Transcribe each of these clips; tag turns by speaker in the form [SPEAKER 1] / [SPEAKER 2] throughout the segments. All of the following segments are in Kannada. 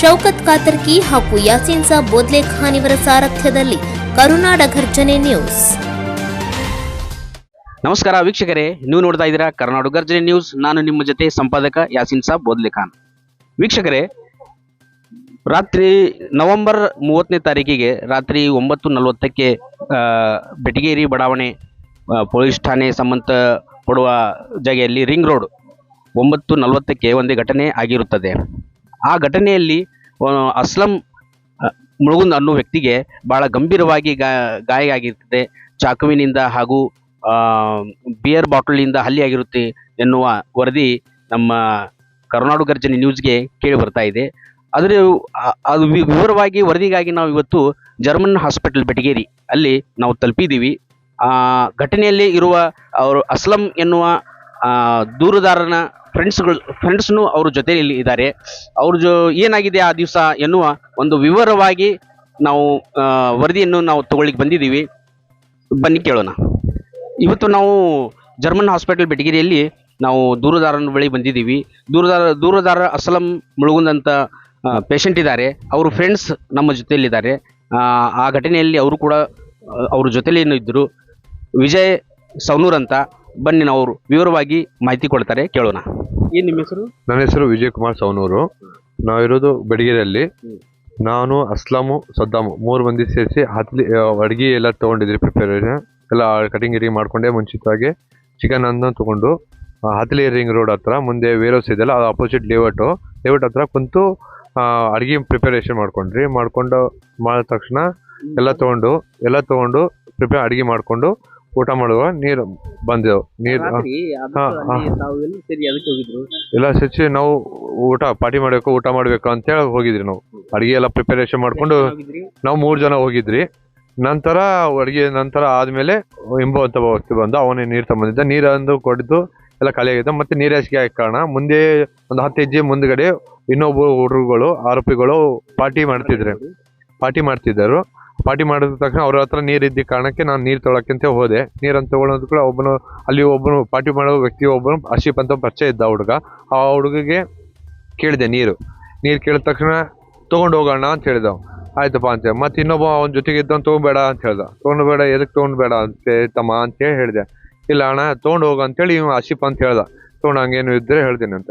[SPEAKER 1] ಶೌಕತ್ ಕಾತರ್ಕಿ ಹಾಗೂ ಯಾಸೀನ್ ಸಾಬ್ ಬೋದ್ಲೆ ಖಾನ್ ಇವರ ಸಾರಥ್ಯದಲ್ಲಿ ಕರುನಾಡ ಗರ್ಜನೆ ನ್ಯೂಸ್.
[SPEAKER 2] ನಮಸ್ಕಾರ ವೀಕ್ಷಕರೇ, ನೀವು ನೋಡ್ತಾ ಇದ್ದೀರಾ ಕರ್ನಾಟಕ ಗರ್ಜನೆ ನ್ಯೂಸ್. ನಾನು ನಿಮ್ಮ ಜೊತೆ ಸಂಪಾದಕ ಯಾಸಿನ್ ಸಾಬ್ ಬೋದ್ಲೆ ಖಾನ್. ವೀಕ್ಷಕರೇ, ರಾತ್ರಿ ನವೆಂಬರ್ ಮೂವತ್ತನೇ ತಾರೀಕಿಗೆ ರಾತ್ರಿ ಒಂಬತ್ತು ನಲವತ್ತಕ್ಕೆ ಬೆಟಗೇರಿ ಬಡಾವಣೆ ಪೊಲೀಸ್ ಠಾಣೆ ಸಂಬಂಧ ಪಡುವ ಜಾಗೆಯಲ್ಲಿ ರಿಂಗ್ ರೋಡ್ ಒಂಬತ್ತು ನಲವತ್ತಕ್ಕೆ ಒಂದು ಘಟನೆ ಆಗಿರುತ್ತದೆ. ಆ ಘಟನೆಯಲ್ಲಿ ಅಸ್ಲಂ ಮುಳುಗುಂದ್ ಅನ್ನೋ ವ್ಯಕ್ತಿಗೆ ಬಹಳ ಗಂಭೀರವಾಗಿ ಗಾಯ ಆಗಿರ್ತದೆ ಚಾಕುವಿನಿಂದ ಹಾಗೂ ಬಿಯರ್ ಬಾಟಲಿಂದ ಹಲ್ಲಿ ಆಗಿರುತ್ತೆ ಎನ್ನುವ ವರದಿ ನಮ್ಮ ಕರುನಾಡು ಗರ್ಜನೆ ನ್ಯೂಸ್ಗೆ ಕೇಳಿ ಬರ್ತಾ ಇದೆ. ಆದರೆ, ಆ- ಅದು ವಿವರವಾಗಿ ವರದಿಗಾಗಿ ನಾವು ಇವತ್ತು ಜರ್ಮನ್ ಹಾಸ್ಪಿಟಲ್ ಬೆಟಗೇರಿ ಅಲ್ಲಿ ನಾವು ತಲುಪಿದ್ದೀವಿ. ಆ, ಘಟನೆಯಲ್ಲಿ ಇರುವ ಅವರು ಅಸ್ಲಂ ಎನ್ನುವ ದೂರುದಾರನ ಫ್ರೆಂಡ್ಸ್ಗಳು ಫ್ರೆಂಡ್ಸ್ನು ಅವ್ರ ಜೊತೆಯಲ್ಲಿ ಇದ್ದಾರೆ. ಅವ್ರ ಜೊ ಏನಾಗಿದೆ ಆ ದಿವಸ ಎನ್ನುವ ಒಂದು ವಿವರವಾಗಿ ನಾವು ವರದಿಯನ್ನು ನಾವು ತಗೊಳ್ಳಿಕ್ಕೆ ಬಂದಿದ್ದೀವಿ. ಬನ್ನಿ ಕೇಳೋಣ. ಇವತ್ತು ನಾವು ಜರ್ಮನ್ ಹಾಸ್ಪಿಟಲ್ ಬೆಟಗಿರಿಯಲ್ಲಿ ನಾವು ದೂರದಾರನ ಬಳಿ ಬಂದಿದ್ದೀವಿ. ದೂರದಾರ ದೂರದಾರ ಅಸಲಂ ಮುಳುಗುಂದಂಥ ಪೇಷಂಟ್ ಇದ್ದಾರೆ. ಅವರು ಫ್ರೆಂಡ್ಸ್ ನಮ್ಮ ಜೊತೆಯಲ್ಲಿದ್ದಾರೆ. ಆ, ಘಟನೆಯಲ್ಲಿ ಅವರು ಕೂಡ ಅವ್ರ ಏನು ಇದ್ದರು. ವಿಜಯ್ ಸೌನೂರ್ ಅಂತ. ಬನ್ನಿ ನಾವು ವಿವರವಾಗಿ ಮಾಹಿತಿ ಕೊಡ್ತಾರೆ, ಕೇಳೋಣ. ಏನ್ ನಿಮ್ಮ ಹೆಸರು?
[SPEAKER 3] ನನ್ನ ಹೆಸರು ವಿಜಯ್ ಕುಮಾರ್ ಸವನೂರು ನಾವಿರೋದು ಬೆಡಗಿರಿಯಲ್ಲಿ.
[SPEAKER 2] ಹ್ಮ್.
[SPEAKER 3] ನಾನು, ಅಸ್ಲಾಮು, ಸದ್ದಾಮು ಮೂರು ಮಂದಿ ಸೇರಿಸಿ ಹತ್ಲಿ ಅಡುಗೆ ಎಲ್ಲ ತಗೊಂಡಿದ್ರಿ ಪ್ರಿಪೇರೇಷನ್ ಎಲ್ಲ ಕಟಿಂಗ್ ಗಿಟಿಂಗ್ ಮಾಡ್ಕೊಂಡೆ ಮುಂಚಿತವಾಗಿ ಚಿಕನ್ ಅನ್ನ ತೊಗೊಂಡು ಹತ್ಲಿ ರಿಂಗ್ ರೋಡ್ ಹತ್ರ ಮುಂದೆ ವೇರೋಸ್ ಇದೆಯಲ್ಲ, ಅದು ಅಪೋಸಿಟ್ ಲೇಔಟು ಲೇಔಟ್ ಹತ್ರ ಕುಂತು ಅಡುಗೆ ಪ್ರಿಪೇರೇಷನ್ ಮಾಡ್ಕೊಂಡ್ರಿ. ಮಾಡ್ಕೊಂಡು, ಮಾಡಿದ ತಕ್ಷಣ ಎಲ್ಲ ತಗೊಂಡು, ಎಲ್ಲ ತೊಗೊಂಡು ಪ್ರಿಪೇರ್ ಅಡುಗೆ ಮಾಡಿಕೊಂಡು ಊಟ ಮಾಡುವ? ನೀರು ಬಂದೆವು ನೀರು ಇಲ್ಲ ಸಚಿ ನಾವು ಊಟ ಪಾರ್ಟಿ ಮಾಡಬೇಕು ಊಟ ಮಾಡ್ಬೇಕು ಅಂತ ಹೇಳಿ ಹೋಗಿದ್ರಿ ನಾವು. ಅಡಿಗೆ ಎಲ್ಲ ಪ್ರಿಪರೇಷನ್ ಮಾಡ್ಕೊಂಡು ನಾವು ಮೂರು ಜನ ಹೋಗಿದ್ರಿ. ನಂತರ ಅಡಿಗೆ ನಂತರ ಆದ್ಮೇಲೆ ಎಂಬ ಅಂತ ವ್ಯಕ್ತಿ ಬಂದು ಅವನೇ ನೀರು ತಗೊಂಡಿದ್ದ ನೀರಂದು ಕೊಡಿದ್ದು ಎಲ್ಲ ಖಾಲಿ ಆಗಿದ್ದ ಮತ್ತೆ ನೀರು ಹಾಸಿಗೆ ಆಗ ಕಾರಣ ಮುಂದೆ ಒಂದು ಹತ್ತು ಹೆಜ್ಜೆ ಮುಂದ್ಗಡೆ ಇನ್ನೊಬ್ಬ ಹುಡುಗರುಗಳು ಆರೋಪಿಗಳು ಪಾರ್ಟಿ ಮಾಡ್ತಿದ್ರು. ಪಾರ್ಟಿ ಮಾಡ್ತಿದ್ದರು. ಪಾರ್ಟಿ ಮಾಡಿದ ತಕ್ಷಣ ಅವ್ರ ಹತ್ರ ನೀರು ಇದ್ದ ಕಾರಣಕ್ಕೆ ನಾನು ನೀರು ತೊಗೊಳಕ್ಕಂತ ಹೋದೆ. ನೀರನ್ನು ತಗೊಳ್ಳೋದು ಕೂಡ ಒಬ್ಬನು, ಅಲ್ಲಿ ಒಬ್ಬನು ಪಾರ್ಟಿ ಮಾಡೋ ವ್ಯಕ್ತಿ ಒಬ್ಬನು ಅಶೀಫ್ ಅಂತ ಪರಿಚಯ ಇದ್ದ ಹುಡುಗ. ಆ ಹುಡುಗಿಗೆ ಕೇಳಿದೆ ನೀರು. ನೀರು ಕೇಳಿದ ತಕ್ಷಣ ತೊಗೊಂಡು ಹೋಗೋಣ ಅಂತ ಹೇಳಿದ. ಆಯ್ತಪ್ಪ ಅಂತ ಮತ್ತೆ ಇನ್ನೊಬ್ಬ ಅವನ ಜೊತೆಗೆ ಇದ್ದವನು ತೊಗೊಬೇಡ ಅಂತ ಹೇಳ್ದ. ತೊಗೊಂಡ್ಬೇಡ ಎದಕ್ಕೆ ತೊಗೊಂಡು ಬೇಡ ಅಂತ ತಮ್ಮ ಅಂತೇಳಿ ಹೇಳಿದೆ. ಇಲ್ಲ ಅಣ್ಣ, ತೊಗೊಂಡು ಹೋಗು ಅಂತೇಳಿ ಇವ್ ಅಶೀಫ್ ಅಂತ ಹೇಳ್ದ. ತೊಗೊಂಡು ಹಂಗೇನು ಇದ್ರೆ ಹೇಳ್ತೀನಿ ಅಂತ.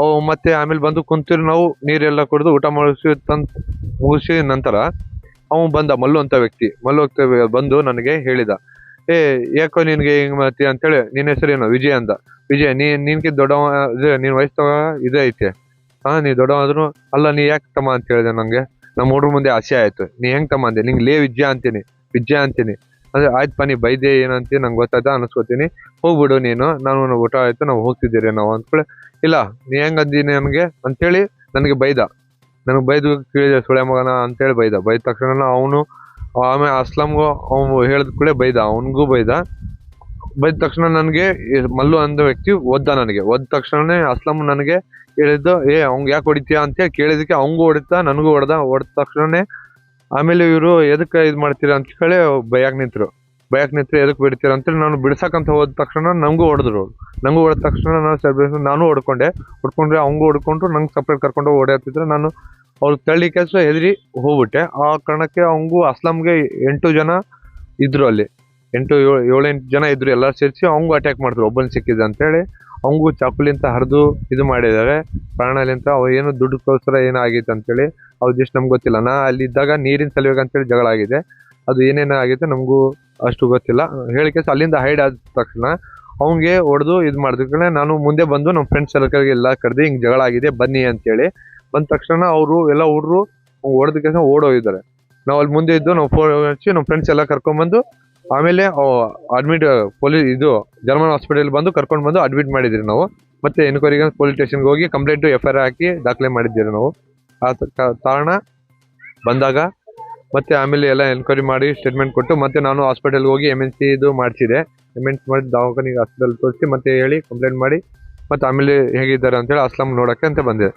[SPEAKER 3] ಅವು ಮತ್ತೆ ಆಮೇಲೆ ಬಂದು ಕುಂತಿರು ನಾವು ನೀರೆಲ್ಲ ಕುಡಿದು ಊಟ ಮಾಡಿಸಿ ತಂದು ಮುಗಿಸಿದ ನಂತರ ಅವನು ಬಂದ ಮಲ್ಲು ಅಂತ ವ್ಯಕ್ತಿ. ಮಲ್ಲು ಬಂದು ನನಗೆ ಹೇಳಿದ, ಏ, ಯಾಕೋ ನಿನ್ಗೆ ಹಿಂಗ್ ಮಾಡ್ತೀಯ ಅಂತೇಳಿ ನಿನ್ನ ಹೆಸರೇನು ವಿಜಯ್ ಅಂತ. ವಿಜಯ್, ನೀ ನಿನ್ಗೆ ದೊಡ್ಡವ ಇದೇ ನೀನ್ ವಯಸ್ಸು ಇದೇ ಐತೆ. ಹಾ, ನೀ ದೊಡ್ಡವ ಆದ್ರೂ ಅಲ್ಲ, ನೀ ಯಾಕೆ ತಮ್ಮ? ಅಂತ ಹೇಳಿದೆ ನಂಗೆ. ನಮ್ಮ ಹುಡುಗ ಮುಂದೆ ಆಸೆ ಆಯ್ತು. ನೀ ಹೆಂಗ್ ತಮ್ಮ? ಅಂದೆ. ನಿಂಗೆ ಲೇ, ವಿಜಯ ಅಂತೀನಿ. ವಿಜಯ ಅಂತೀನಿ. ಅಂದ್ರೆ ಆಯ್ತಪ್ಪ ನೀ ಬೈದೆ ಏನಂತೀನಿ ನಂಗೆ ಗೊತ್ತಾಯ್ತಾ? ಅನ್ಸ್ಕೊತೀನಿ. ಹೋಗ್ಬಿಡು ನೀನು. ನಾನು ಊಟ ಆಯ್ತು. ನಾವು ಹೋಗ್ತಿದ್ದೀರಿ ನಾವು. ಅಂದ್ಕೊಳ್ಳಿ ಇಲ್ಲ, ನೀ ಹೆಂಗ್ ಅಂದೀನಿ ನನಗೆ? ಅಂತೇಳಿ ನನಗೆ ಬೈದ. ನನಗೆ ಬೈದು ಕೇಳಿದೆ ಸುಳೆ ಮಗನ ಅಂತೇಳಿ ಬೈದ. ಬೈದ ತಕ್ಷಣ ಅವನು ಆಮೇಲೆ ಅಸ್ಲಾಂಗೂ ಅವನು ಹೇಳಿದ ಕೂಡ ಬೈದ. ಅವನಿಗೂ ಬೈದ. ಬೈದ ತಕ್ಷಣ ನನಗೆ ಮಲ್ಲು ಅಂದ ವ್ಯಕ್ತಿ ಒದ್ದ ನನಗೆ. ಒದ್ದ ತಕ್ಷಣನೇ ಅಸ್ಲಾಂ ನನಗೆ ಹೇಳಿದ್ದು, ಏ ಅವ್ಗೆ ಯಾಕೆ ಹೊಡಿತೀಯ? ಅಂತೇಳಿ ಕೇಳಿದಕ್ಕೆ ಅವಂಗೂ ಹೊಡಿತಾ, ನನಗೂ ಹೊಡೆದ. ಹೊಡೆದ ತಕ್ಷಣನೇ ಆಮೇಲೆ ಇವರು, ಎದಕ್ಕೆ ಇದು ಮಾಡ್ತೀರಾ? ಅಂತ ಕೇಳಿ ಬೈಯಾಕ್ ನಿಂತರು. ಬೈಯಾಕ್ ನಿಂತರೆ ಎದಕ್ಕೆ ಬಿಡ್ತೀರ ಅಂತೇಳಿ ನಾನು ಬಿಡ್ಸಕ್ಕಂತ ಹೋದ ತಕ್ಷಣ ನಂಗೂ ಹೊಡೆದ್ರು. ನಂಗೂ ಹೊಡೆದ ತಕ್ಷಣ ನಾನು ಸೆಲೆಬ್ರೇಷನ್ ನಾನು ಹೊಡ್ಕೊಂಡೆ. ಹೊಡ್ಕೊಂಡ್ರೆ ಅವಂಗೂ ಹೊಡ್ಕೊಂಡ್ರು, ನಂಗೆ ಸಪ್ರೇಟ್ ಕರ್ಕೊಂಡು ಓಡಾಡ್ತಿದ್ರು. ನಾನು ಅವ್ರು ತಳ್ಳಿ ಕೆಲಸ ಹೆದರಿ ಹೋಗ್ಬಿಟ್ಟೆ. ಆ ಕಾರಣಕ್ಕೆ ಅವಂಗೂ ಅಸ್ಲಾಂಗೆ ಎಂಟು ಜನ ಇದ್ರು ಅಲ್ಲಿ. ಎಂಟು ಏಳು ಏಳೆಂಟು ಜನ ಇದ್ರು ಎಲ್ಲ ಸೇರಿಸಿ ಅವಂಗೂ ಅಟ್ಯಾಕ್ ಮಾಡಿದ್ರು. ಒಬ್ಬನ ಸಿಕ್ಕಿದ ಅಂತೇಳಿ ಅವಂಗೂ ಚಾಕುಲಿಂತ ಹರಿದು ಇದು ಮಾಡಿದ್ದಾರೆ. ಪ್ರಾಣಲಿಂತ ಅವ ಏನು ದುಡ್ಡುಗೋಸ್ಕರ ಏನಾಗೈತೆ ಅಂತೇಳಿ ಅದು ಜಸ್ಟ್ ನಮ್ಗೆ ಗೊತ್ತಿಲ್ಲ. ನಾ ಅಲ್ಲಿ ಇದ್ದಾಗ ನೀರಿನ ಸಲುವಾಗಿ ಅಂತೇಳಿ ಜಗಳ ಆಗಿದೆ. ಅದು ಏನೇನೋ ಆಗೈತೆ ನಮಗೂ ಅಷ್ಟು ಗೊತ್ತಿಲ್ಲ. ಹೇಳಿಕೆ ಅಲ್ಲಿಂದ ಹೈಡ್ ಆದ ತಕ್ಷಣ ಅವ್ನಿಗೆ ಹೊಡೆದು ಇದು ಮಾಡಿದ. ನಾನು ಮುಂದೆ ಬಂದು ನಮ್ಮ ಫ್ರೆಂಡ್ಸ್ ಸರ್ಕಲ್ಗೆ ಎಲ್ಲ ಕರೆದು ಹಿಂಗೆ ಜಗಳ ಆಗಿದೆ, ಬನ್ನಿ ಅಂತೇಳಿ ಬಂದ ತಕ್ಷಣ ಅವರು ಎಲ್ಲ ಹುಡ್ರು ಹೊಡೆದ ಕೆಲಸ ಓಡೋಗಿದ್ದಾರೆ. ನಾವು ಅಲ್ಲಿ ಮುಂದೆ ಇದ್ದು ನಾವು ಫೋನ್ ಹಚ್ಚಿ ನಮ್ಮ ಫ್ರೆಂಡ್ಸ್ ಎಲ್ಲ ಕರ್ಕೊಂಡ್ಬಂದು ಆಮೇಲೆ ಅಡ್ಮಿಟ್ ಪೊಲೀಸ್ ಇದು ಜರ್ಮನ್ ಹಾಸ್ಪಿಟಲ್ ಬಂದು ಕರ್ಕೊಂಡು ಬಂದು ಅಡ್ಮಿಟ್ ಮಾಡಿದ್ರಿ ನಾವು. ಮತ್ತೆ ಎನ್ಕ್ವೈರಿಗೆ ಪೊಲೀಸ್ ಸ್ಟೇಷನ್ಗೆ ಹೋಗಿ ಕಂಪ್ಲೇಂಟು ಎಫ್ ಆರ್ ಹಾಕಿ ದಾಖಲೆ ಮಾಡಿದ್ದೀರಿ ನಾವು. ಆ ಕಾರಣ ಬಂದಾಗ ಮತ್ತೆ ಆಮೇಲೆ ಎಲ್ಲ ಎನ್ಕ್ವೈರಿ ಮಾಡಿ ಸ್ಟೇಟ್ಮೆಂಟ್ ಕೊಟ್ಟು ಮತ್ತೆ ನಾನು ಹಾಸ್ಪಿಟಲ್ಗೆ ಹೋಗಿ ಎಂ ಎನ್ ಸಿ ಇದು ಮಾಡಿಸಿದೆ. ಎಂ ಎನ್ ಸಿ ಮಾಡಿ ದವಾಖಾನಿಗೆ ಹಾಸ್ಪಿಟಲ್ ತೋರಿಸಿ ಮತ್ತೆ ಹೇಳಿ ಕಂಪ್ಲೇಂಟ್ ಮಾಡಿ ಮತ್ತೆ ಆಮೇಲೆ ಹೇಗಿದ್ದಾರೆ ಅಂತೇಳಿ ಅಸ್ಲಾಮ್ ನೋಡಕ್ಕೆ ಅಂತ ಬಂದೆ.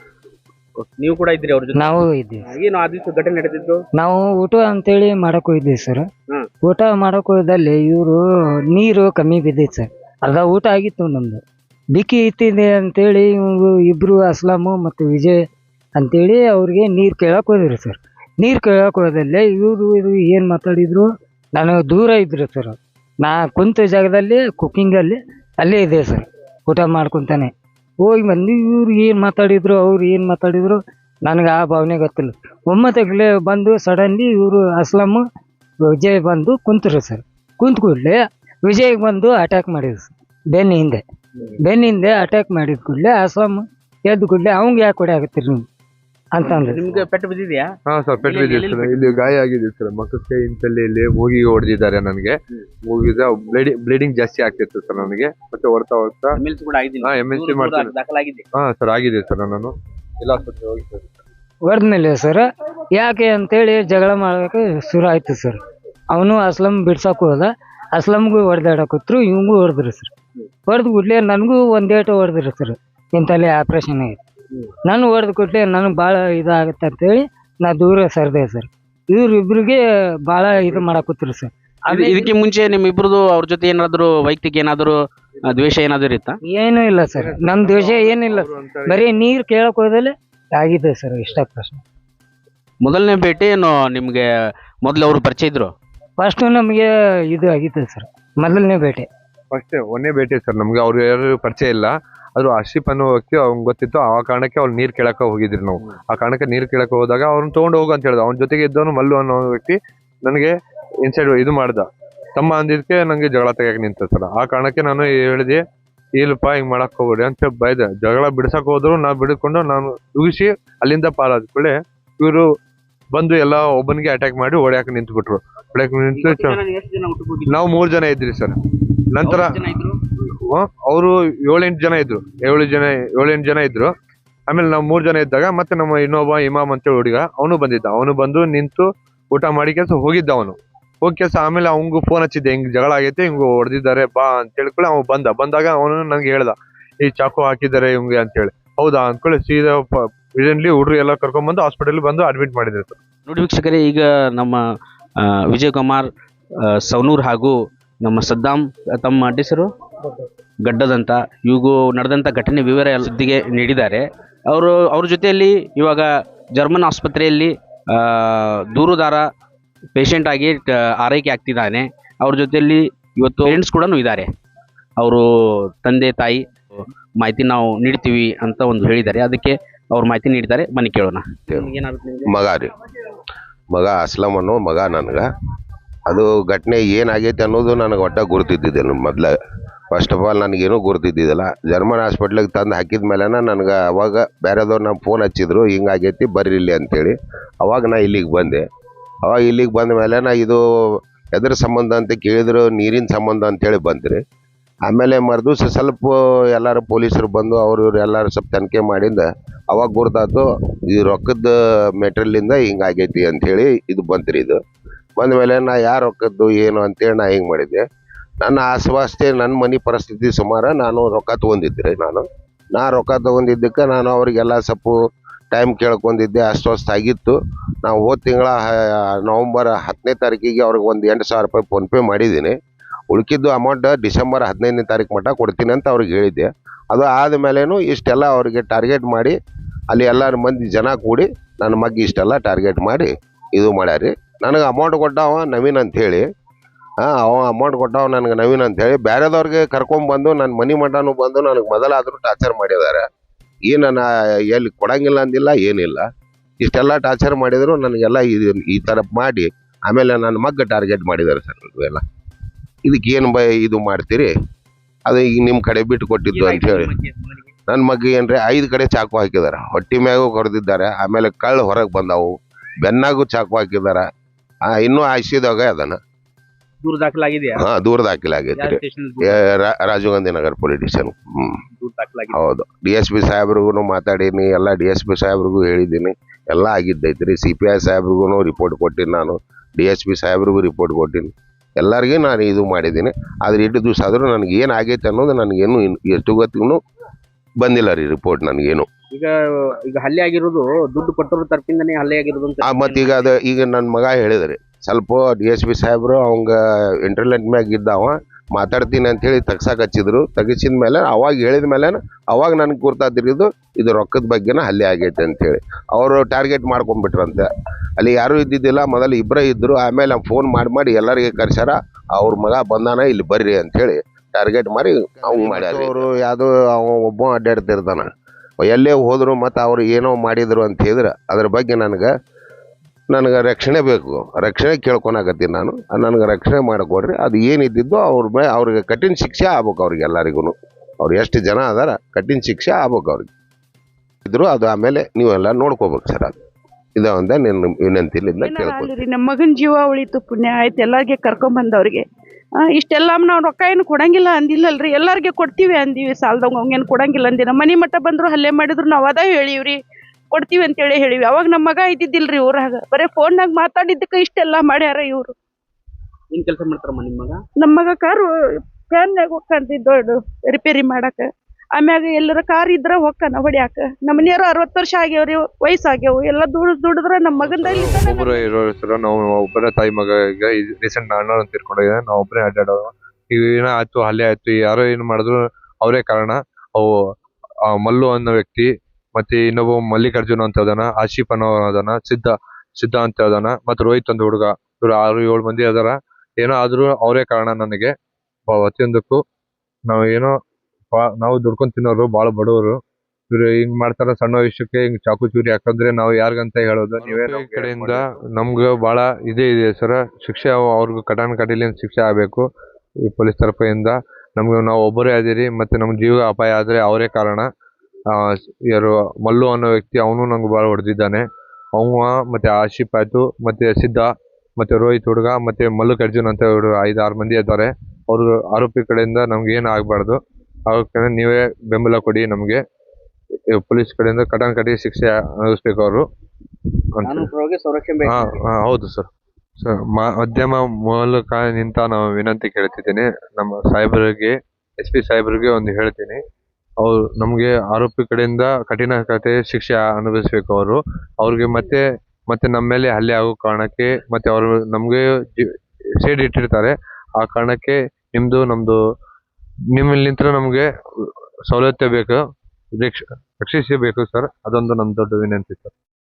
[SPEAKER 2] ನೀವು ಕೂಡ ಇದ್ರಿ ಅವ್ರ ಜೊತೆ?
[SPEAKER 4] ನಾವು ಇದ್ದೀವಿ.
[SPEAKER 2] ಏನು ಆ ದಿವಸ ಘಟನೆ ನಡೆದಿದ್ದು?
[SPEAKER 4] ನಾವು ಊಟ ಅಂತೇಳಿ ಮಾಡಕ್ ಹೋಗಿದ್ವಿ ಸರ್.
[SPEAKER 2] ಹ್ಮ್.
[SPEAKER 4] ಊಟ ಮಾಡಕ್ ಹೋದಲ್ಲಿ ಇವರು ನೀರು ಕಮ್ಮಿ ಬಿದ್ದೈತೆ ಸರ್. ಅರ್ಧ ಊಟ ಆಗಿತ್ತು ನಮ್ದು. ಬಿಕ್ಕಿ ಇತ್ತಿದೆ ಅಂತೇಳಿ ಇವ್ರು ಇಬ್ರು ಅಸ್ಲಾಮು ಮತ್ತು ವಿಜಯ್ ಅಂತೇಳಿ ಅವ್ರಿಗೆ ನೀರು ಕೇಳಕ್ಕೆ ಹೋದ್ರಿ ಸರ್. ನೀರು ಕೇಳಕ್ಕೆ ಹೋದಲ್ಲೇ ಇವರು ಇದು ಏನು ಮಾತಾಡಿದ್ರು? ನಾನು ದೂರ ಇದ್ರು ಸರ್ ನಾ ಕುಂತ ಜಾಗದಲ್ಲಿ ಕುಕ್ಕಿಂಗಲ್ಲಿ ಅಲ್ಲೇ ಇದೆ ಸರ್ ಊಟ ಮಾಡ್ಕೊತಾನೆ. ಹೋಗಿ ಬಂದು ಇವ್ರು ಏನು ಮಾತಾಡಿದ್ರು, ಅವ್ರು ಏನು ಮಾತಾಡಿದ್ರು, ನನಗೆ ಆ ಭಾವನೆ ಗೊತ್ತಿಲ್ಲ. ಒಮ್ಮತೆಗ್ಲೇ ಬಂದು ಸಡನ್ಲಿ ಇವರು ಅಸ್ಲಮ್ ವಿಜಯ್ ಬಂದು ಕುಂತರು ಸರ್ ಕುಂತ ವಿಜಯ್ ಬಂದು ಅಟ್ಯಾಕ್ ಮಾಡಿದ್ರು ಸರ್ ಬೆನ್ನ ಹಿಂದೆ ಅಟ್ಯಾಕ್ ಮಾಡಿದ ಕೂಡಲೇ ಅಸ್ಲಮ್ ಎದ್ದು ಕೂಡಲೇ, ಅವಂಗೆ ಯಾಕೆ ಕೊಡೆ ಆಗುತ್ತೀರಿ ನೀವು? ಅಂತಂದ್ರೆ
[SPEAKER 2] ನಿಮ್ಗೆ ಪೆಟ್ಟು ಬಿದ್ದಿದ್ಯಾ?
[SPEAKER 3] ಹಾ ಸರ್ ಪೆಟ್ಟು ಬಿದ್ದಿದೆ ಸರ್. ಇಲ್ಲಿ ಗಾಯ ಆಗಿದೆ ಸರ್? ಮಕ್ಕಕ್ಕೆ ಇಂತಲ್ಲಿ ಇಲ್ಲಿ ಮೂಗಿಗೆ ಹೊಡೆದಿದ್ದಾರೆ ನನಗೆ. ಮೂಗಿದ ಬ್ಲೀಡಿಂಗ್ ಬ್ಲೀಡಿಂಗ್ ಜಾಸ್ತಿ ಆಗ್ತಿತ್ತು ಸರ್ ನನಗೆ. ಮತ್ತೆ ಹೊಡ್ತಾ ಹೊರತಾ
[SPEAKER 2] ಎಂ ಎಲ್ ಸಿ ಕೂಡ ಆಗಿದ್ದೀನಿ
[SPEAKER 3] ಹಾ ಎಂ ಎಲ್ ಸಿ ಮಾಡ್ತೀನಿ.
[SPEAKER 2] ದಾಖಲಾಗಿದೆ.
[SPEAKER 3] ಹಾ ಸರ್ ಆಗಿದೆ ಸರ್ ನಾನು ಇಲ್ಲ ಆಸ್ಪತ್ರೆ ಹೋಗಿ ಸರ್.
[SPEAKER 4] ಹೊಡೆದ್ಮೇಲೆ ಸರ್? ಯಾಕೆ ಅಂತೇಳಿ ಜಗಳ ಮಾಡೋಕೆ ಶುರು ಆಯ್ತು ಸರ್. ಅವನು ಅಸ್ಲಂ ಬಿಡ್ಸಕ್ಕೆ ಹೋದ. ಅಸ್ಲಮ್ಗೂ ಹೊಡೆದಾಡಕತ್ರು ಇವಂಗೂ ಹೊಡೆದ್ರಿ ಸರ್. ಹೊಡೆದು ಕೂಡಲೇ ನನಗೂ ಒಂದೇಟು ಹೊಡೆದ್ರಿ ಸರ್. ಇಂತಲ್ಲಿ ಆಪ್ರೇಷನ್ ಆಯ್ತು. ನಾನು ಹೊಡೆದು ಕೊಟ್ಟೆ ನನಗೆ ಭಾಳ ಇದಾಗುತ್ತೆ ಅಂತೇಳಿ ನಾ ದೂರ ಸರ್ದೆ ಸರ್. ಇವ್ರಿಬ್ರಿಗೆ ಭಾಳ ಇದು ಮಾಡಕತ್ರು ಸರ್.
[SPEAKER 2] ಅದು ಇದಕ್ಕೆ ಮುಂಚೆ ನಿಮ್ ಇಬ್ರದು ಅವ್ರ ಜೊತೆ ಏನಾದ್ರು ವೈಯಕ್ತಿಕ ಏನಾದ್ರು ಆ, ದ್ವೇಷ ಏನಾದ್ರು ಇತ್ತಾ?
[SPEAKER 4] ಏನೂ ಇಲ್ಲ ಸರ್. ನಮ್ಮ ದ್ವೇಷ ಏನಿಲ್ಲ ಬರೀ ನೀರು ಕೇಳಕ್ ಹೋದಲ್ಲೇ ಆಗಿದೆ ಸರ್ ಇಷ್ಟ ಪ್ರಶ್ನೆ.
[SPEAKER 2] ಮೊದಲನೇ ಭೇಟಿ ಏನು ನಿಮ್ಗೆ ಮೊದ್ಲು ಅವ್ರು ಪರಿಚಯ ಇದ್ರು?
[SPEAKER 4] ಫಸ್ಟು ನಮಗೆ ಇದು ಆಗಿತ್ತು ಸರ್. ಮೊದಲನೇ ಭೇಟಿ.
[SPEAKER 3] ಫಸ್ಟ್ ಒಂದೇ ಭೇಟಿ ಸರ್ ನಮ್ಗೆ. ಅವ್ರು ಯಾರು ಪರಿಚಯ ಇಲ್ಲ. ಆದ್ರೂ ಆಶಿಫ್ ಅನ್ನೋ ವ್ಯಕ್ತಿ ಅವ್ನ್ ಗೊತ್ತಿತ್ತು ಆ ಕಾರಣಕ್ಕೆ ಅವ್ರು ನೀರ್ ಕೇಳಕ್ಕೆ ಹೋಗಿದ್ರು ನಾವು. ಆ ಕಾರಣಕ್ಕೆ ನೀರ್ ಕೇಳಕ್ಕೆ ಹೋದಾಗ ಅವ್ರನ್ನ ತಗೊಂಡು ಹೋಗು ಅಂತ ಹೇಳ್ದ. ಅವ್ನ ಜೊತೆಗೆ ಇದ್ದವನು ಮಲ್ಲು ಅನ್ನೋ ವ್ಯಕ್ತಿ ನನಗೆ ಇನ್ಸೈಡ್ ಇದು ಮಾಡ್ದ. ತಮ್ಮ ಅಂದಿದ್ಕೆ ನಂಗೆ ಜಗಳ ತೆಗಿಯಕ್ಕೆ ನಿಂತ ಸರ ಆ ಕಾರಣಕ್ಕೆ ನಾನು ಹೇಳಿದೆ ಇಲ್ಲಪ್ಪ ಹಿಂಗ್ ಮಾಡಕ್ ಹೋಗ್ಬೇಡಿ ಅಂತ ಹೇಳಿ ಬೈದೆ. ಜಗಳ ಬಿಡ್ಸಕ್ ಹೋದ್ರು ನಾ ಬಿಡ್ಕೊಂಡು ನಾನು ಉಗಿಸಿ ಅಲ್ಲಿಂದ ಪಾಲಾದ ಕೂಡಲೇ ಇವರು ಬಂದು ಎಲ್ಲ ಒಬ್ಬನಿಗೆ ಅಟ್ಯಾಕ್ ಮಾಡಿ ಹೊಡ್ಯಾಕ ನಿಂತು ಬಿಟ್ರು ಹೊಡ್ಯಾಕ ನಿಂತು ನಾವು ಮೂರ್ ಜನ ಇದ್ರಿ ಸರ್. ನಂತರ ಅವರು ಏಳೆಂಟು ಜನ ಇದ್ರು. ಏಳು ಜನ, ಏಳೆಂಟು ಜನ ಇದ್ರು. ಆಮೇಲೆ ನಾವು ಮೂರು ಜನ ಇದ್ದಾಗ ಮತ್ತೆ ನಮ್ಮ ಇನ್ನೊಬ್ಬ ಇಮಾಮ್ ಅಂತೇಳಿ ಹುಡುಗ, ಅವನು ಬಂದಿದ್ದ. ಅವನು ಬಂದು ನಿಂತು ಊಟ ಮಾಡಿ ಕೆಲಸ ಹೋಗಿದ್ದ ಅವನು. ಹೋಗಿ ಕೆಲಸ ಆಮೇಲೆ ಅವಂಗು ಫೋನ್ ಹಚ್ಚಿದ್ದೆ, ಹಿಂಗೆ ಜಗಳ ಆಗೈತೆ, ಹಿಂಗ್ ಹೊಡೆದಿದ್ದಾರೆ, ಬಾ ಅಂತ ಹೇಳ್ಕೊಳ್ಳಿ ಅವನು ಬಂದ. ಬಂದಾಗ ಅವನು ನಂಗೆ ಹೇಳ್ದ ಈ ಚಾಕು ಹಾಕಿದ್ದಾರೆ ಇವಂಗೆ ಅಂತೇಳಿ ಹೌದಾ ಅಂದ್ಕೊಳ್ಳಿ, ಸೀದಾ ರೀಸೆಂಟ್ಲಿ ಹುಡುಗರು ಎಲ್ಲ ಕರ್ಕೊಂಡ್ಬಂದು ಹಾಸ್ಪಿಟಲ್ ಬಂದು ಅಡ್ಮಿಟ್ ಮಾಡಿದ್ರು.
[SPEAKER 2] ನೋಡಿ ವೀಕ್ಷಕರೇ, ಈಗ ನಮ್ಮ ವಿಜಯ್ ಕುಮಾರ್ ಸವನೂರ್ ಹಾಗೂ ನಮ್ಮ ಸದ್ದಾಂ ತಮ್ಮ ಅಡ್ಡಿಸರು ಗಡ್ಡದಂತ ಇವು ನಡೆದಂಥ ಘಟನೆ ವಿವರ ಸುದ್ದಿಗೆ ನೀಡಿದ್ದಾರೆ. ಅವರು, ಅವ್ರ ಜೊತೆಯಲ್ಲಿ ಇವಾಗ ಜರ್ಮನ್ ಆಸ್ಪತ್ರೆಯಲ್ಲಿ ದೂರುದಾರ ಪೇಷಂಟ್ ಆಗಿ ಆರೈಕೆ ಆಗ್ತಿದ್ದಾನೆ. ಅವ್ರ ಜೊತೆಯಲ್ಲಿ ಇವತ್ತು ಪೇರೆಂಟ್ಸ್ ಕೂಡ ಇದ್ದಾರೆ. ಅವರು ತಂದೆ, ತಾಯಿ ಮಾಹಿತಿ ನಾವು ನೀಡ್ತೀವಿ ಅಂತ ಒಂದು ಹೇಳಿದ್ದಾರೆ. ಅದಕ್ಕೆ ಅವ್ರು ಮಾಹಿತಿ ನೀಡಿದ್ದಾರೆ. ಬನ್ನಿ ಕೇಳೋಣ.
[SPEAKER 5] ಮಗ ರೀ. ಮಗ ಅಸ್ಲಮ್ ಅನ್ನೋ ಮಗ ನನಗೆ. ಅದು ಘಟನೆ ಏನಾಗೈತೆ ಅನ್ನೋದು ನನಗೆ ಒಟ್ಟ ಗುರುತಿದ್ದಿದ್ದಿಲ್ಲ ಮೊದಲ. ಫಸ್ಟ್ ಆಫ್ ಆಲ್ ನನಗೇನು ಗುರುತಿದ್ದಿದ್ದಿಲ್ಲ. ಜರ್ಮನ್ ಹಾಸ್ಪಿಟ್ಲಿಗೆ ತಂದು ಹಾಕಿದ ಮೇಲೆ ನನಗೆ ಅವಾಗ ಬೇರೆದವ್ರು ನಮ್ಮ ಫೋನ್ ಹಚ್ಚಿದ್ರು, ಹಿಂಗಾಗೈತಿ ಬರ್ರಿ ಇಲ್ಲಿ ಅಂತೇಳಿ. ಅವಾಗ ನಾ ಇಲ್ಲಿಗೆ ಬಂದೆ. ಅವಾಗ ಇಲ್ಲಿಗೆ ಬಂದ ಮೇಲೆ ನಾ ಇದು ಎದ್ರ ಸಂಬಂಧ ಅಂತ ಕೇಳಿದ್ರು, ನೀರಿನ ಸಂಬಂಧ ಅಂತೇಳಿ ಬಂದ್ರಿ. ಆಮೇಲೆ ಮರುದಿವ್ಸ ಸ್ವಲ್ಪ ಎಲ್ಲರೂ ಪೊಲೀಸರು ಬಂದು ಅವರು ಇವ್ರು ಎಲ್ಲರೂ ಸ್ವಲ್ಪ ತನಿಖೆ ಮಾಡಿಂದ ಅವಾಗ ಗುರ್ತಾತು ಈ ರೊಕ್ಕದ ಮೆಟೀರಿಯಲಿಂದ ಹಿಂಗಾಗೈತಿ ಅಂಥೇಳಿ ಇದು ಬಂತ್ರಿ ಇದು. ಬಂದ ಮೇಲೆ ನಾ ಯಾರು ರೊಕ್ಕದ್ದು ಏನು ಅಂತೇಳಿ ನಾ ಹಿಂಗೆ ಮಾಡಿದ್ದೆ. ನನ್ನ ಆಸ್ವಾಸ್ತೆ ನನ್ನ ಮನೆ ಪರಿಸ್ಥಿತಿ ಸುಮಾರು ನಾನು ರೊಕ್ಕ ತೊಗೊಂಡಿದ್ದೆ ನಾನು. ನಾ ರೊಕ್ಕ ತೊಗೊಂಡಿದ್ದಕ್ಕೆ ನಾನು ಅವರಿಗೆಲ್ಲ ಸ್ವಲ್ಪ ಟೈಮ್ ಕೇಳ್ಕೊಂಡಿದ್ದೆ, ಅಸ್ವಸ್ಥ ಆಗಿತ್ತು. ನಾವು ಹೋದ ತಿಂಗಳ ನವಂಬರ್ ಹತ್ತನೇ ತಾರೀಕಿಗೆ ಅವ್ರಿಗೆ ಒಂದು ಎಂಟು ಸಾವಿರ ರೂಪಾಯಿ ಫೋನ್ಪೇ ಮಾಡಿದ್ದೀನಿ. ಉಳ್ಕಿದ್ದು ಅಮೌಂಟ್ ಡಿಸೆಂಬರ್ ಹದಿನೈದನೇ ತಾರೀಕು ಮಟ್ಟ ಕೊಡ್ತೀನಿ ಅಂತ ಅವ್ರಿಗೆ ಹೇಳಿದ್ದೆ. ಅದು ಆದಮೇಲೇನು ಇಷ್ಟೆಲ್ಲ ಅವ್ರಿಗೆ ಟಾರ್ಗೆಟ್ ಮಾಡಿ, ಅಲ್ಲಿ ಎಲ್ಲರ ಮಂದಿ ಜನ ಕೂಡಿ ನನ್ನ ಮಗ್ಗಿ ಇಷ್ಟೆಲ್ಲ ಟಾರ್ಗೆಟ್ ಮಾಡಿ ಇದು ಮಾಡ್ಯಾರಿ. ನನಗೆ ಅಮೌಂಟ್ ಕೊಟ್ಟವ ನವೀನ್ ಅಂತ ಹೇಳಿ. ಹಾಂ ಅವ ಅಮೌಂಟ್ ಕೊಟ್ಟವ ನನಗೆ ನವೀನ್ ಅಂತ ಹೇಳಿ. ಬೇರೆದವ್ರಿಗೆ ಕರ್ಕೊಂಬಂದು ನನ್ನ ಮನೆ ಮಠನೂ ಬಂದು ನನಗೆ ಮೊದಲಾದರೂ ಟಾರ್ಚರ್ ಮಾಡಿದ್ದಾರೆ ಏನು ನಾನು ಎಲ್ಲಿ ಕೊಡಂಗಿಲ್ಲ ಅಂದಿಲ್ಲ, ಏನಿಲ್ಲ. ಇಷ್ಟೆಲ್ಲ ಟಾರ್ಚರ್ ಮಾಡಿದ್ರು ನನಗೆಲ್ಲ ಇದು ಈ ಥರ ಮಾಡಿ, ಆಮೇಲೆ ನನ್ನ ಮಗ್ಗ ಟಾರ್ಗೆಟ್ ಮಾಡಿದ್ದಾರೆ ಸರ್ ಇವೆಲ್ಲ. ಇದಕ್ಕೆ ಏನು ಬೈ, ಇದು ಮಾಡ್ತೀರಿ? ಅದು ಈಗ ನಿಮ್ಮ ಕಡೆ ಬಿಟ್ಟು ಕೊಟ್ಟಿದ್ದು ಹೇಳಿ. ನನ್ನ ಮಗ ಏನ್ರಿ, ಐದು ಕಡೆ ಚಾಕು ಹಾಕಿದಾರೆ. ಹೊಟ್ಟೆ ಮ್ಯಾಗೂ ಕೊರೆದಿದ್ದಾರೆ. ಆಮೇಲೆ ಕಳ್ಳು ಹೊರಗೆ ಬಂದಾವು. ಬೆನ್ನಾಗೂ ಚಾಕು ಹಾಕಿದಾರೆ. ಆ, ಇನ್ನೂ ಆಯ್ಸಿದಾಗ ಅದನ್ನ.
[SPEAKER 2] ದೂರ ದಾಖಲಾಗಿದೆಯಾ?
[SPEAKER 5] ಹಾ ದೂರ ದಾಖಲಾಗೈತಿ ರೀ. ಏ, ರಾ- ರಾಜೀವ್ ಗಾಂಧಿ ನಗರ್ ಪೊಲೀಸ್ ಸ್ಟೇಷನ್ ಹ್ಮ್.
[SPEAKER 2] ದೂರ ದಾಖಲಾಗಿದೆ.
[SPEAKER 5] ಹೌದು. ಡಿ ಎಸ್ ಪಿ ಸಾಹೇಬ್ರಿಗೂ ಮಾತಾಡೀನಿ ಎಲ್ಲ ಡಿ ಎಸ್ ಪಿ ಸಾಹೇಬ್ರಿಗೂ ಹೇಳಿದ್ದೀನಿ ಎಲ್ಲ ಆಗಿದ್ದೈತಿ ರೀ. ಸಿ ಪಿ ಐ ಸಾಹೇಬ್ರಿಗೂ ರಿಪೋರ್ಟ್ ಕೊಟ್ಟಿನಿ ನಾನು. ಡಿ ಎಸ್ ಪಿ ಸಾಹೇಬ್ರಿಗೂ ರಿಪೋರ್ಟ್ ಕೊಟ್ಟಿನಿ. ಎಲ್ಲರಿಗೂ ನಾನು ಇದು ಮಾಡಿದ್ದೀನಿ ಆದ್ರೆ ಇಟ್ಟು ದಿವಸ ಆದರೂ ನನಗೆ ಏನು ಆಗೈತೆ ಅನ್ನೋದು ನನಗೇನು ಇನ್- ಎಷ್ಟು ಗೊತ್ತಿಗೂ ಬಂದಿಲ್ಲ ರೀ ರಿಪೋರ್ಟ್ ನನಗೇನು.
[SPEAKER 2] ಈಗ ಈಗ ಹಲ್ಲೆ ಆಗಿರೋದು ದುಡ್ಡು ಕೊಟ್ಟರು ತರ್ಪಿಂದನೇ ಹಲ್ಲೆ ಆಗಿರೋದು ಅಂತ
[SPEAKER 5] ಆ ಮತ್ತೆ ಈಗ ಅದು ಈಗ ನನ್ನ ಮಗ ಹೇಳಿದ್ರಿ ಸ್ವಲ್ಪ ಡಿ ಎಸ್ ಪಿ ಸಾಹೇಬ್ರು ಅವಂಗ ಇಂಟರ್ನೆಟ್ ಮ್ಯಾಗ ಇದ್ದಾವ ಮಾತಾಡ್ತೀನಿ ಅಂತೇಳಿ ತಗ್ಸಾಕ್ ಹಚ್ಚಿದ್ರು. ತೆಗಿಸಿದ ಮೇಲೆ ಅವಾಗ ಹೇಳಿದ ಮೇಲೆ ಅವಾಗ ನನಗೆ ಗುರ್ತಾತಿರೋದು ಇದು ರೊಕ್ಕದ ಬಗ್ಗೆನ ಹಲ್ಲೆ ಆಗೈತೆ ಅಂತೇಳಿ ಅವರು ಟಾರ್ಗೆಟ್ ಮಾಡ್ಕೊಂಡ್ಬಿಟ್ರಂತೆ ಅಲ್ಲಿ ಯಾರೂ ಇದ್ದಿದ್ದಿಲ್ಲ ಮೊದಲು ಇಬ್ಬರೇ ಇದ್ದರು ಆಮೇಲೆ ಫೋನ್ ಮಾಡಿ ಮಾಡಿ ಎಲ್ಲರಿಗೆ ಕರ್ಸ್ಯಾರ ಅವ್ರ ಮಗ ಬಂದಾನ ಇಲ್ಲಿ ಬರ್ರಿ ಅಂತೇಳಿ ಟಾರ್ಗೆಟ್ ಮಾಡಿ ಅವ್ನು ಮಾಡ್ಯಾರ ಅವರು ಯಾವುದೋ ಅವ ಒಬ್ಬ ಅಡ್ಡಾಡ್ತಿರ್ತಾನ ಎಲ್ಲೇ ಹೋದರು ಮತ್ತು ಅವ್ರು ಏನೋ ಮಾಡಿದರು ಅಂತ ಹೇಳಿದ್ರೆ ಅದ್ರ ಬಗ್ಗೆ ನನಗೆ ನನಗೆ ರಕ್ಷಣೆ ಬೇಕು. ರಕ್ಷಣೆ ಕೇಳ್ಕೊಳಕತ್ತೀನಿ ನಾನು. ನನಗೆ ರಕ್ಷಣೆ ಮಾಡಿಕೊಡ್ರಿ. ಅದು ಏನಿದ್ದಿದ್ದು ಅವ್ರ ಮೇ ಅವ್ರಿಗೆ ಕಠಿಣ ಶಿಕ್ಷೆ ಆಗ್ಬೇಕು ಅವ್ರಿಗೆ ಎಲ್ಲರಿಗೂ ಅವ್ರು ಎಷ್ಟು ಜನ ಅದಾರ ಕಠಿಣ ಶಿಕ್ಷೆ ಆಗ್ಬೇಕು ಅವ್ರಿಗೆ. ಇದ್ರು ಅದು ಆಮೇಲೆ ನೀವೆಲ್ಲ ನೋಡ್ಕೋಬೇಕು ಸರ್ ಅದು. ಇದು ಒಂದೇ ನಿನ್ನ ವಿನಂತಿಲಿಂದ
[SPEAKER 6] ಏನಾರ
[SPEAKER 5] ಕೇಳ್ಕೊ
[SPEAKER 6] ನಮ್ಮ ಮಗನ ಜೀವ ಉಳಿತು ಪುಣ್ಯ ಆಯ್ತು ಎಲ್ಲರಿಗೆ ಕರ್ಕೊಂಬಂದವ್ರಿಗೆ. ಇಷ್ಟೆಲ್ಲ ನಾವು ರೊಕ್ಕ ಏನು ಕೊಡಂಗಿಲ್ಲ ಅಂದಿಲ್ಲಲ್ರಿ. ಎಲ್ಲರಿಗೆ ಕೊಡ್ತೀವಿ ಅಂದೀವಿ ಸಾಲದವಂಗ ಅವಂಗೇನು ಕೊಡಂಗಿಲ್ಲ ಅಂದಿ ನಮ್ಮ ಮನೆ ಮಟ್ಟ ಬಂದ್ರು ಹಲ್ಲೆ ಮಾಡಿದ್ರು ನಾವು ಅದ ಹೇಳಿವ್ರಿ. ಕೊಡ್ತೀವಿ ಅಂತೇಳಿ ಹೇಳಿವಿ. ಅವಾಗ ನಮ್ಮ ಮಗ ಇದ್ದಿದ್ದಿಲ್ರಿ ಊರಾಗ. ಬರೇ ಫೋನ್ನಾಗ ಮಾತಾಡಿದ್ದಕ್ಕೆ ಇಷ್ಟೆಲ್ಲ ಮಾಡ್ಯಾರ ಇವರು.
[SPEAKER 2] ಏನ್ ಕೆಲಸ ಮಾಡ್ತಾರಮ್ಮ ನಿಮ್ಮ ಮಗ?
[SPEAKER 6] ನಮ್ಮ ಮಗ ಕಾರು ಫ್ಯಾನ್ಯಾಗ ಹೋಗ್ಕಂತಿದ್ದೋಡು ರಿಪೇರಿ ಮಾಡಕ. ಆಮ್ಯಾಗ ಎಲ್ಲರ ಕಾರ್ ಇದ್ರ ಹೊಕ್ಕನ ಹೊಡ್ಯಾಕ. ನಮ್ಮ ಮನೆಯವ್ರು ಅರವತ್ತು ವರ್ಷ ಆಗ್ಯಾವ್ರಿ ವಯಸ್ಸಾಗ್ಯಾವು. ಎಲ್ಲ ದುಡ್ ದುಡಿದ್ರ ನಮ್ಮ ಮಗಂದಲ್ಲಿ
[SPEAKER 3] ಒಬ್ಬರು ಇರೋ ನಾವು ಒಬ್ಬರೇ ತಾಯಿ ಮಗ ಈಗ ರೀಸೆಂಟ್ ಅಣ್ಣ ಅಂತ ತಿರ್ಕೊಂಡಿದ್ದೆ ನಾವು ಒಬ್ಬರೇ ಅಡ್ಡಾಡೋದು ಆಯ್ತು ಹಲ್ಲೆ ಆಯ್ತು ಯಾರೋ ಏನು ಮಾಡಿದ್ರು ಅವರೇ ಕಾರಣ. ಅವು ಆ ಮಲ್ಲು ಅನ್ನೋ ವ್ಯಕ್ತಿ ಮತ್ತೆ ಇನ್ನೊಬ್ಬ ಮಲ್ಲಿಕಾರ್ಜುನ್ ಅಂತ ಅದಾನ ಆಶೀಫ್ ಅನ್ನೋ ಅದಾನ ಸಿದ್ಧ ಸಿದ್ಧ ಅಂತ ಅದಾನ ಮತ್ತೆ ರೋಹಿತ್ ಅಂತ ಹುಡುಗ. ಇವ್ರು ಆರು ಏಳು ಮಂದಿ ಅದಾರ. ಏನೋ ಆದ್ರೂ ಅವರೇ ಕಾರಣ ನನಗೆ. ಪ್ರತಿಯೊಂದಕ್ಕೂ ನಾವು ಏನೋ ನಾವು ದುಡ್ಕೊಂಡ್ ತಿನ್ನೋರು ಬಹಳ ಬಡವರು. ಇವ್ರು ಹಿಂಗ್ ಮಾಡ್ತಾರ ಸಣ್ಣ ವಿಷಯಕ್ಕೆ ಹಿಂಗ್ ಚಾಕು ಚೂರಿ ಹಾಕಂದ್ರೆ ನಾವು ಯಾರಿಗಂತ ಹೇಳೋದು? ನೀವೇ ಈ ಕಡೆಯಿಂದ ನಮ್ಗ ಬಹಳ ಇದೇ ಇದೆ ಸರ್. ಶಿಕ್ಷೆ ಅವ್ರಿಗೂ ಕಟಾನ್ ಕಟೀಲಿ ಕಠಿಣ ಶಿಕ್ಷೆ ಆಗ್ಬೇಕು ಈ ಪೊಲೀಸ್ ತರಫಿಂದ ನಮ್ಗೆ ನಾವು ಒಬ್ಬರೇ ಆದಿರಿ ಮತ್ತೆ ನಮ್ ಜೀವ ಅಪಾಯ ಆದ್ರೆ ಅವರೇ ಕಾರಣ. ಆ, ಯಾರು ಮಲ್ಲು ಅನ್ನೋ ವ್ಯಕ್ತಿ ಅವನು ನಂಗೆ ಬಹಳ ಹೊಡೆದಿದ್ದಾನೆ. ಅವ ಮತ್ತೆ ಆಶಿಫ್ ಆಯ್ತು ಮತ್ತೆ ಸಿದ್ಧ ಮತ್ತೆ ರೋಹಿತ್ ಹುಡುಗ ಮತ್ತೆ ಮಲ್ಲು ಕರ್ಜುನ್ ಅಂತ ಹುಡುಗ ಐದು ಆರು ಮಂದಿ ಇದ್ದಾರೆ. ಅವ್ರು ಆರೋಪಿ ಕಡೆಯಿಂದ ನಮ್ಗೆ ಏನು ಆಗ್ಬಾರ್ದು? ಅದಕ್ಕೆ ನೀವೇ ಬೆಂಬಲ ಕೊಡಿ ನಮಗೆ. ಪೊಲೀಸ್ ಕಡೆಯಿಂದ ಕಠಿಣ ಕಠಿಣ ಶಿಕ್ಷೆ ಅನುಭವಿಸ್ಬೇಕು ಅವರು. ಹೌದು ಸರ್. ಸರ್ ಮಧ್ಯಮ ಮೂಲಕ ನಿಂತ ನಾವು ವಿನಂತಿ ಕೇಳ್ತಿದ್ದೀನಿ. ನಮ್ಮ ಸಾಹೇಬರಿಗೆ ಎಸ್ ಪಿ ಸಾಹೇಬರಿಗೆ ಒಂದು ಹೇಳ್ತೀನಿ. ಅವ್ರು ನಮಗೆ ಆರೋಪಿ ಕಡೆಯಿಂದ ಕಠಿಣ ಕತೆ ಶಿಕ್ಷೆ ಅನುಭವಿಸ್ಬೇಕು ಅವರು. ಅವ್ರಿಗೆ ಮತ್ತೆ ಮತ್ತೆ ನಮ್ಮ ಮೇಲೆ ಹಲ್ಲೆ ಆಗೋ ಕಾರಣಕ್ಕೆ ಮತ್ತೆ ಅವರು ನಮಗೆ ಸೇಡ್ ಇಟ್ಟಿರ್ತಾರೆ. ಆ ಕಾರಣಕ್ಕೆ ನಿಮ್ದು ನಮ್ದು ನಿಮ್ಮಲ್ಲಿಂತ್ರ ನಮಗೆ ಸೌಲಭ್ಯ ಬೇಕು ರಕ್ಷಿಸಬೇಕು ಸರ್. ಅದೊಂದು ನಮ್ಮ ದೊಡ್ಡ ವಿನಂತಿ ಸರ್.